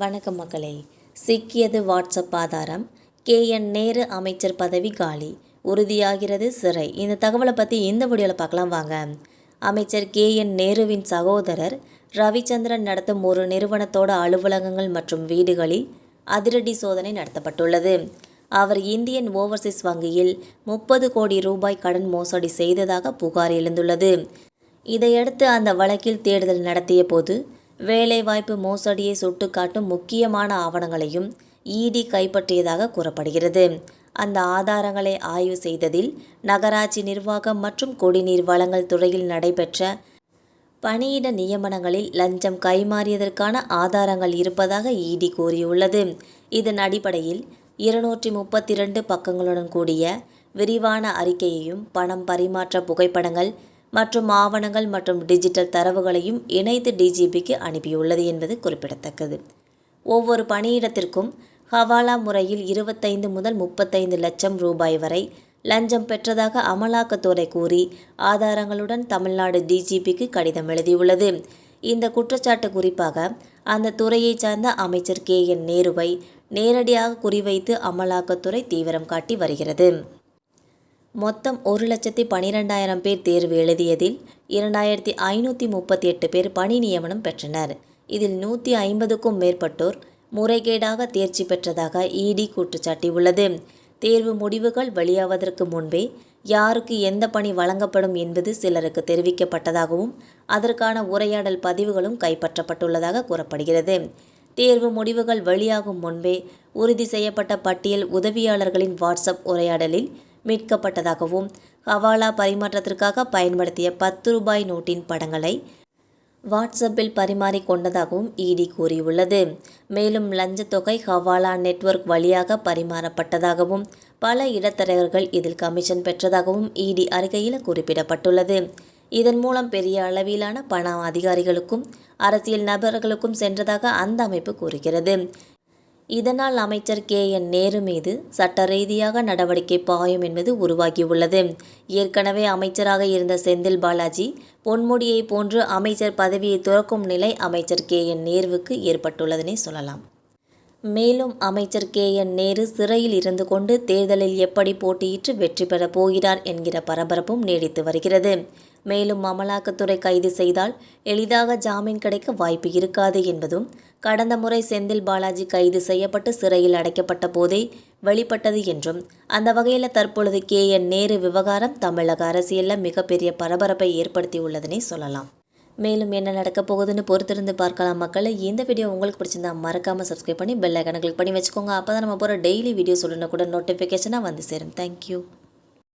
வணக்கம் மக்களே. சிக்கியது வாட்ஸ்அப் ஆதாரம். கே என் நேரு அமைச்சர் பதவி காலி. உறுதியாகிறது சிறை. இந்த தகவலை பற்றி இந்த வீடியோவில் பார்க்கலாம் வாங்க. அமைச்சர் கே என் நேருவின் சகோதரர் ரவிச்சந்திரன் நடத்தும் ஒரு நிறுவனத்தோட அலுவலகங்கள் மற்றும் வீடுகளில் அதிரடி சோதனை நடத்தப்பட்டுள்ளது. அவர் இந்தியன் ஓவர்சீஸ் வங்கியில் முப்பது கோடி ரூபாய் கடன் மோசடி செய்ததாக புகார் எழுந்துள்ளது. இதையடுத்து அந்த வழக்கில் தேடுதல் நடத்திய போது வேலைவாய்ப்பு மோசடியை சுட்டுக்காட்டும் முக்கியமான ஆவணங்களையும் இடி கைப்பற்றியதாக கூறப்படுகிறது. அந்த ஆதாரங்களை ஆய்வு செய்ததில் நகராட்சி நிர்வாகம் மற்றும் குடிநீர் வளங்கள் துறையில் நடைபெற்ற பணியிட நியமனங்களில் லஞ்சம் கைமாறியதற்கான ஆதாரங்கள் இருப்பதாக இடி கூறியுள்ளது. இதன் அடிப்படையில் இருநூற்றி முப்பத்தி ரெண்டு பக்கங்களுடன் கூடிய விரிவான அறிக்கையையும் பணம் பரிமாற்ற புகைப்படங்கள் மற்றும் ஆவணங்கள் மற்றும் டிஜிட்டல் தரவுகளையும் இணைத்து டிஜிபிக்கு அனுப்பியுள்ளது என்பது குறிப்பிடத்தக்கது. ஒவ்வொரு பணியிடத்திற்கும் ஹவாலா முறையில் இருபத்தைந்து முதல் முப்பத்தைந்து லட்சம் ரூபாய் வரை லஞ்சம் பெற்றதாக அமலாக்கத்துறை கூறி ஆதாரங்களுடன் தமிழ்நாடு டிஜிபிக்கு கடிதம் எழுதியுள்ளது. இந்த குற்றச்சாட்டு குறிப்பாக அந்த துறையைச் சார்ந்த அமைச்சர் கே என் நேருவை நேரடியாக குறிவைத்து அமலாக்கத்துறை தீவிரம் காட்டி வருகிறது. மொத்தம் ஒரு லட்சத்தி பனிரெண்டாயிரம் பேர் தேர்வு எழுதியதில் இரண்டாயிரத்தி ஐநூற்றி முப்பத்தி எட்டு பேர் பணி நியமனம் பெற்றனர். இதில் நூற்றி ஐம்பதுக்கும் மேற்பட்டோர் முறைகேடாக தேர்ச்சி பெற்றதாக இடி குற்றச்சாட்டியுள்ளது. தேர்வு முடிவுகள் வெளியாவதற்கு முன்பே யாருக்கு எந்த பணி வழங்கப்படும் என்பது சிலருக்கு தெரிவிக்கப்பட்டதாகவும் அதற்கான உரையாடல் பதிவுகளும் கைப்பற்றப்பட்டுள்ளதாக கூறப்படுகிறது. தேர்வு முடிவுகள் வெளியாகும் முன்பே உறுதி செய்யப்பட்ட பட்டியல் உதவியாளர்களின் வாட்ஸ்அப் உரையாடலில் மீட்கப்பட்டதாகவும் ஹவாலா பரிமாற்றத்திற்காக பயன்படுத்திய பத்து ரூபாய் நோட்டின் படங்களை வாட்ஸ்அப்பில் பரிமாறிக்கொண்டதாகவும் இடி கூறியுள்ளது. மேலும் லஞ்சத்தொகை ஹவாலா நெட்வொர்க் வழியாக பரிமாறப்பட்டதாகவும் பல இடத்தரகர்கள் இதில் கமிஷன் பெற்றதாகவும் இடி அறிக்கையில் குறிப்பிடப்பட்டுள்ளது. இதன் மூலம் பெரிய அளவிலான பணம் அதிகாரிகளுக்கும் அரசியல் நபர்களுக்கும் சென்றதாக அந்த அமைப்பு கூறுகிறது. இதனால் அமைச்சர் கே. என். நேரு மீது சட்ட ரீதியாக நடவடிக்கை பாயும் என்பது உருவாகியுள்ளது. ஏற்கனவே அமைச்சராக இருந்த செந்தில் பாலாஜி பொன்முடியை போன்று அமைச்சர் பதவியை துறக்கும் நிலை அமைச்சர் கே. என். நேருவுக்கு ஏற்பட்டுள்ளதனை சொல்லலாம். மேலும் அமைச்சர் கே. என். நேரு சிறையில் இருந்து கொண்டு தேர்தலில் எப்படி போட்டியிட்டு வெற்றி பெறப் போகிறார் என்கிற பரபரப்பும் நீடித்து வருகிறது. மேலும் அமலாக்கத்துறை கைது செய்தால் எளிதாக ஜாமீன் கிடைக்க வாய்ப்பு இருக்காது என்பதும் கடந்த முறை செந்தில் பாலாஜி கைது செய்யப்பட்டு சிறையில் அடைக்கப்பட்ட போதே வெளிப்பட்டது என்றும் அந்த வகையில் தற்பொழுது கே. என். நேரு விவகாரம் தமிழக அரசியலில் மிகப்பெரிய பரபரப்பை ஏற்படுத்தியுள்ளதனை சொல்லலாம். மேலும் என்ன நடக்க போகுதுன்னு பொறுத்திருந்து பார்க்கலாம் மக்களை. இந்த வீடியோ உங்களுக்கு பிடிச்சிருந்தா மறக்காமல் சப்ஸ்கிரைப் பண்ணி பெல் ஐக்கனை கிளிக் பண்ணி வச்சுக்கோங்க. அப்போ தான் நம்ம போகிற டெய்லி வீடியோ சொல்லணும் கூட நோட்டிஃபிகேஷனாக வந்து சேரும். தேங்க்யூ